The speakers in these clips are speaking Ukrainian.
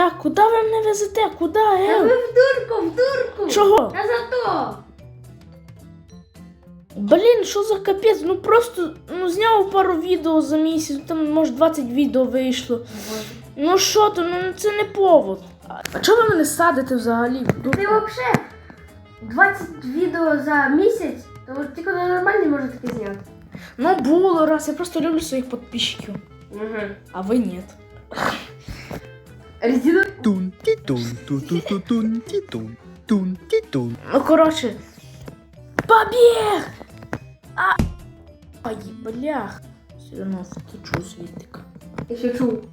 Так, куди ви мене везете? Куди? Та ви в дурку, в дурку! Чого? Та за то! Блін, що за капець? Ну просто ну, зняв пару відео за місяць, там може 20 відео вийшло. Ну що то, ну це не повод. А- А чого ви мене садите взагалі? в дурку? Ти взагалі 20 відео за місяць, то тільки на нормальний може таке зняти. Ну було раз, я просто люблю своїх підписчиків. Угу. А ви ні. Резину. Тун ті тун ту ту ту тун тун тун ті тун. Ну коротше. Побіг! А... Ай, блях. Все одно втечу звідтика. Я ще чув.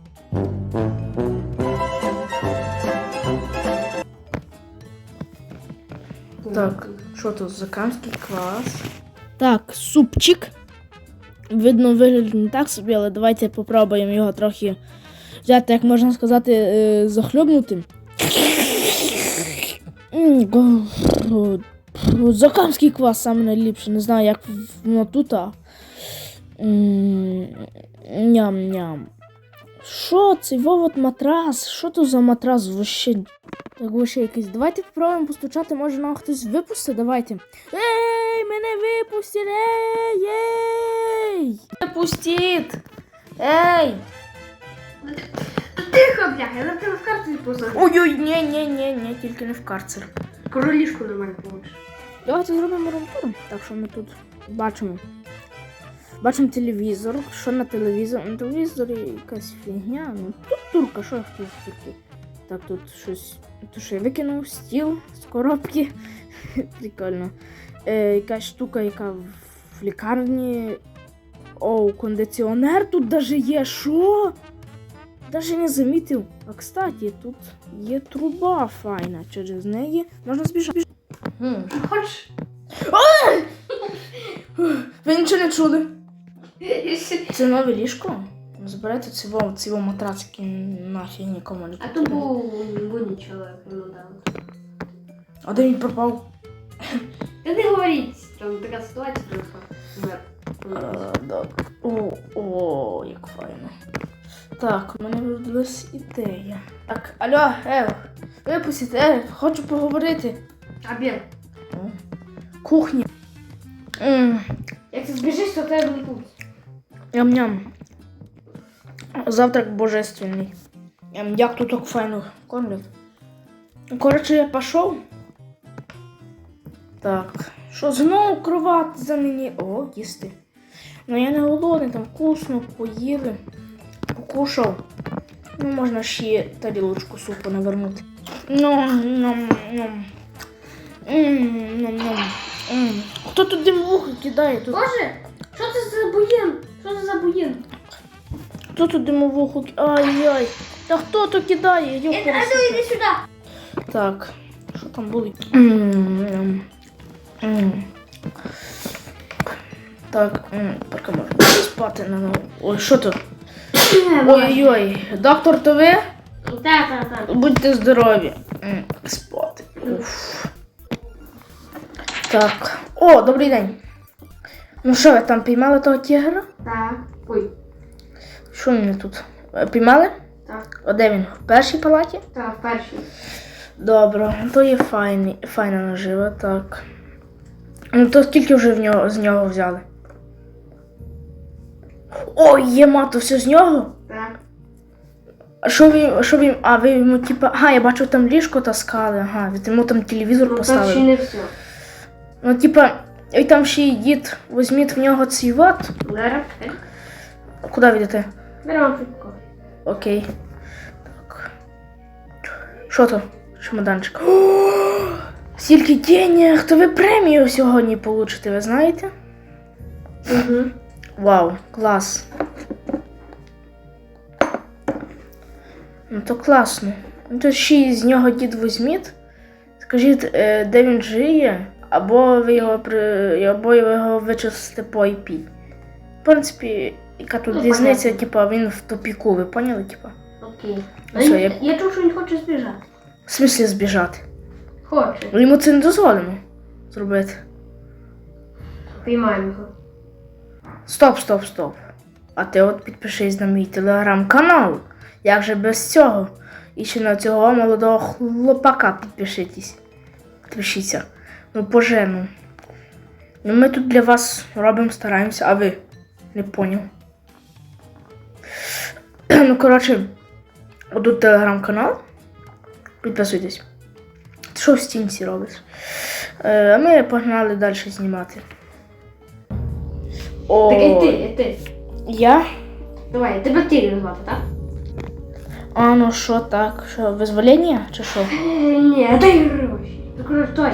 Так, що тут закамський клас? Так, супчик. Видно, виглядить не так собі, але давайте попробуємо його трохи взяти, як можна сказати, е, захлюбнути. М, го- го- Закамський квас саме найліпше. Не знаю, як воно тут. Ням-ням. Що це? Вовод матрас? Що то за матрас? Вообще так вообще якийсь. Давайте спробуємо постучати, може нам хтось випустить, давайте. Ей, мене випустили! Ей! Випустіть! Ей! Тихо, бляха, я на тебе в карту посажу. Ой-ой, ні, ні, ні, ні, тільки не в карцер. Королішку нормально получиш. Давайте зробимо румтур. Так що ми тут бачимо. Бачимо телевізор. Що на телевізорі? На телевізорі якась фігня. Ну тут турка, що я хотів з турки. Так, тут щось. То що я викинув стіл з коробки. Прикольно. Е, якась штука, яка в лікарні. Оу, кондиціонер тут даже є. Що? Даже не замітив. А кстати, тут є труба файна. Через неї можна збіжати. Хочеш? Ви нічого не чули? Це нове ліжко? Забирайте цього, цього матрац, який нафіг нікому не А то був будній чоловік, ну да. А де він пропав? Та не говоріть, там така ситуація просто. Мер. О, о, як файно. Так, у мене родилась ідея. Так, алло, Ев, випустіть, Ев, хочу поговорити. О, Кухня. М, Як ти збіжиш, то тебе не буде. Ням-ням. Завтрак божественний. Ем, Як тут так файно кормлять. Коротше, я пішов. Так. Що знову кровати за мені. О, їсти. Ну я не голодний, там вкусно, поїли. Покушав. Ну, можна ще тарілочку супу навернути. Ну. М, ням, ням. М. Хто тут димовухи кидає? Тут Боже, що це за буєн? Що це за буєн? Хто тут димовуху? ки- Ай-яй. Та хто то кидає? Йо, Е, А ну іди сюди. Так, що там були? М, м. Так, м, поки можна спати на нову. Ой, що то? Ой-ой, доктор, то ви? Так, так, так. Будьте здорові. Спати. Уф. Так. О, добрий день. Ну що, ви там піймали того тігра? Так. Ой. Що вони тут? Е, Піймали? Так. А де він? В першій палаті? Так, перший. Добре, то є файний, файна нажива, так. Ну то скільки вже в нього, з нього взяли? Ой, є мато, все з нього? Так. А що ви, що ви, а ви йому типа, ага, я бачу там ліжко таскали, ага, ви йому там телевізор Ну, так поставили. ще не все. Ну, типа, і там ще й дід, візьміть в нього цей ват. Зараз. Куди ви йдете? Беремо футбол. Окей. Так. Що то? Чемоданчик. О, Скільки денег! То ви премію сьогодні получите, ви знаєте? Угу. Вау, клас. Ну то класно. Ну то ще з нього дід візьміть. Скажіть, е, де він жиє, або ви його при... або ви його вичистите по IP. В принципі, яка тут Ну, різниця, типа він в тупіку, ви поняли, типа? Окей. Ну, що, я... я- я чув, що він хоче збіжати. В смислі збіжати? Хоче. Ну, Йому це не дозволено зробити. Піймаємо його. Стоп, стоп, стоп. А ти от підпишись на мій телеграм-канал. Як же без цього? І ще на цього молодого хлопака підпишитесь. Підпишіться. Ну, боже, ну. Ну, ми тут для вас робимо, стараємося, а ви не поняв. ну, коротше, отут телеграм-канал. Підписуйтесь. Ти що в стінці робиш? Е, а ми погнали далі знімати. О, Так і ти, і ти. Я? Давай, тебе Тігр звати, так? А ну що так? Що, визволення чи що? Е, Ні, дай гроші. Ну, коротше, той.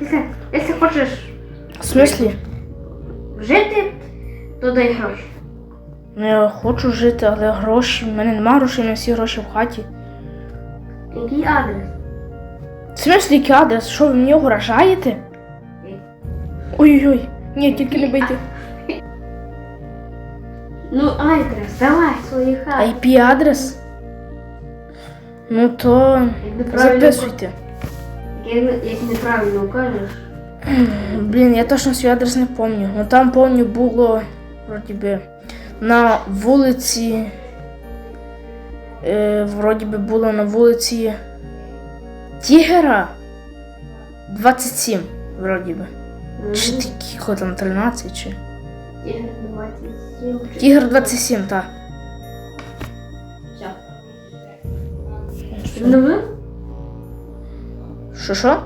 Якщо, якщо хочеш В смислі? жити, то дай гроші. Ну я хочу жити, але гроші. В мене немає грошей на всі гроші в хаті. Який адрес? В смислі, який адрес? Що ви мені угрожаєте? Ой-ой-ой. Ні, тільки не бийте. Ну, адрес, давай свої хати. IP-адрес? Ну то записуйте. як, неправильно кажеш. Блін, я точно свій адрес не пам'ятаю. Ну там помню було вроді би на вулиці. Е, вроді би було на вулиці Тігера 27, вроді би. Чи тільки там 13 чи. Тігр 27. чи- Тігр 27, так. Ну? Що що?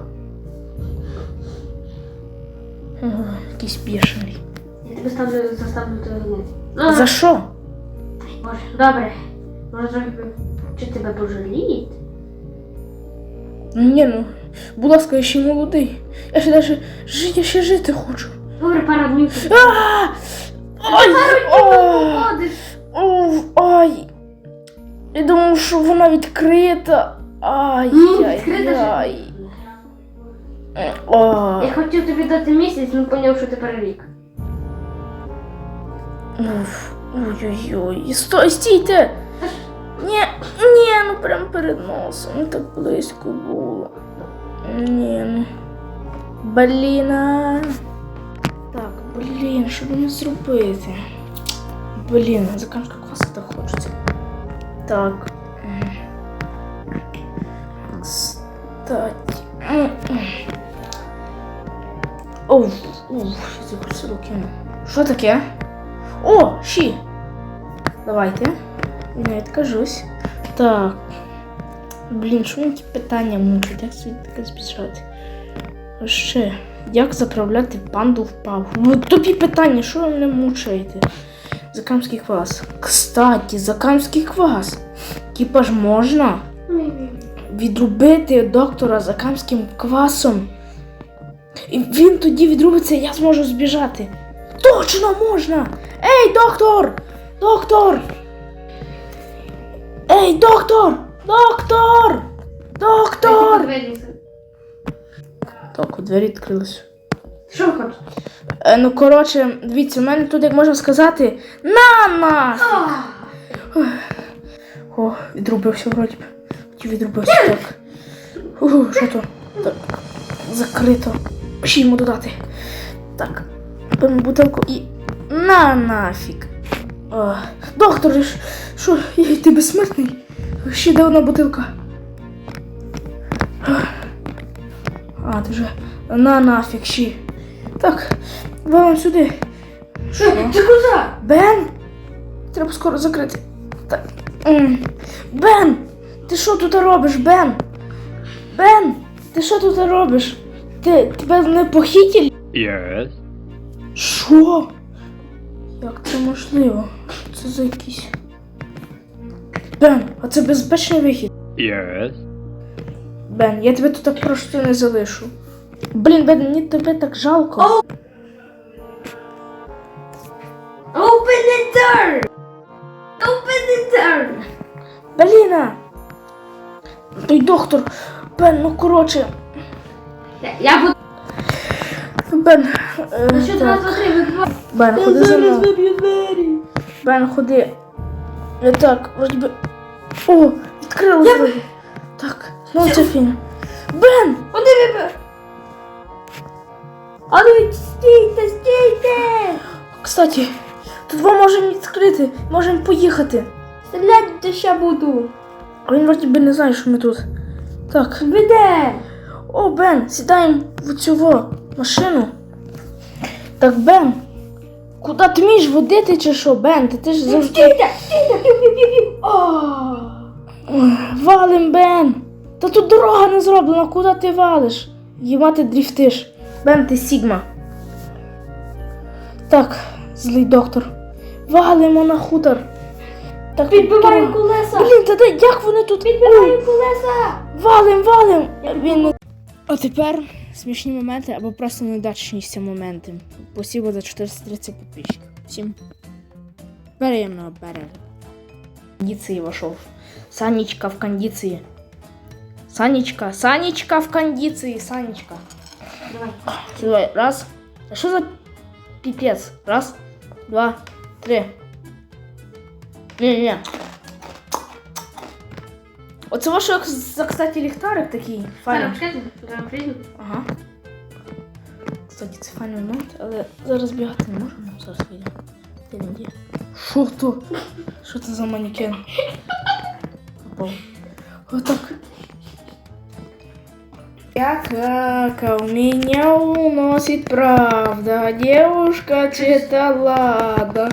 О, якийсь бішений. Я тебе ставлю, заставлю. Ну, За що? Боже, добре. Може, трохи чи тебе пожаліють? Ні, ну, будь ласка, я ще молодий. Я ще навіть жити, я ще жити хочу. Добре, пару днів. Ай! Я думав, що вона відкрита. Ай, Ну, яй. Я хотів тобі дати місяць, але поняв, що тепер рік. Ой-ой-ой. Стой, стійте! Ні, ні, ну прям перед носом. Ну, Так близько було. Ні, ну. Блін. а. Так, блін, що мені зробити? Блін, заканчка кваса так хочеться. Так. м. Кстати. м, м. Оу, уф, я закусив руки. Що таке? О, щі. Давайте. Я не відкажусь. Так. Блін, що мені ті питання мучать? Як собі таке збіжати? Ще. Як заправляти панду в пав? Ну, тобі питання, що ви мене мучаєте? Закамський квас. Кстати, закамський квас. Типа ж можна відрубити доктора закамським квасом. І він тоді відрубиться, і я зможу збіжати. Точно можна! Ей, доктор! Доктор! Ей, доктор! Доктор! Доктор! Так, у двері відкрились. Що ви хочете? Е, ну, коротше, дивіться, у мене тут, як можна сказати, на нас! О, відрубився вроді. б. Чи відрубився так. Ух, що то? Так. Закрито. Ще йому додати. Так. Беремо бутилку і. На нафіг. О, доктор, що, ти безсмертний? Ще де одна бутилка. А, ти вже. На нафіг ще. Так, валом сюди. Що? Ти куди? Бен? Треба скоро закрити. Так. Бен! Ти що тут робиш, Бен? Бен! Ти що тут робиш? Ти тебе не похитіль? Yes. Що? Як це можливо? Що Це за якийсь. Бен, а це безпечний вихід. Yes. Бен, я тебе тут так просто не залишу. Блін, Бен, мені тебе так жалко. Open the door! Open the door! Беліна! Той доктор! Бен, ну коротше. Я, я буду... Бен. Е, Ну що, так. раз, два, три, вибивай. Бен, ходи за мною. Бен, ходи. Не так, вроді би. О, відкрилось вроді. Так, ну це фігня. Бен! Куди вибив? А ну стійте, стійте! Кстати, тут ми можемо відкрити, можемо поїхати. Стріляти ще буду. А він вроді би не знає, що ми тут. Так. Веде! О, Бен, сідаємо в цю машину. Так, Бен. Куди ти вмієш водити чи що, Бен? Ти, ти ж завжди. Стійте! Стійте! Пів-пів-пів-пів! Валим, Бен! Та тут дорога не зроблена, куди ти валиш? Єма ти дріфтиш. Бен, ти Сігма. Так, злий доктор. Валимо на хутор. Так, тут Підбиваю колеса! Блін, та де, як вони тут? Ой, Підбиваю колеса! валим, валим! Він. А тепер смішні моменти або просто недачність моменти. Спасибо за 430 підписчиків. Всім приємного перегляду. Кондиції вошов. Санечка в кондиції. Санечка, Санечка в кондиції, Санечка. Давай. Давай, раз. А що за піпець? Раз, два, три. Ні-ні. Оце ваш, як за, кстати, ліхтарик такий. Файний. Зараз Зараз прийду. Ага. Кстати, це файний момент, але зараз бігати не можемо. Зараз вийдемо. Де він є? Що то? Що це за манекен? Попав. Отак. Я кака, меня уносит правда, девушка читалада.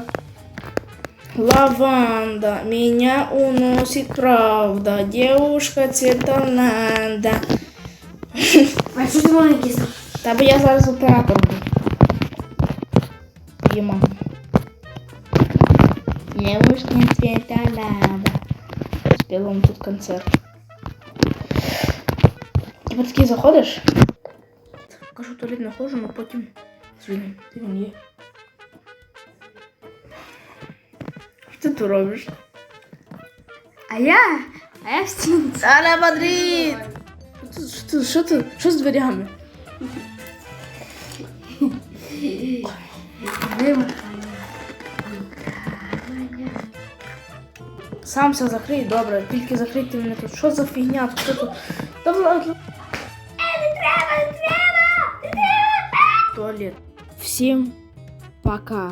Лаванда, меня уносит правда, девушка цветоланда. А що ти маленький? Та бо я зараз оператор буду. Їма. Девушка цветолада. Спілом тут концерт. Типа такий заходиш? Кажу, туалет не ходжу, але потім звільним. Ти він є. Що ти тут робиш? А я? А я в стінці. Саля Мадрид! Що ти, що ти, що з дверями? Сам все закрий, добре, тільки закрити мене тут. Що за фігня? Що тут? Та вла- не треба, не треба, не треба! Туалет. Всім пока.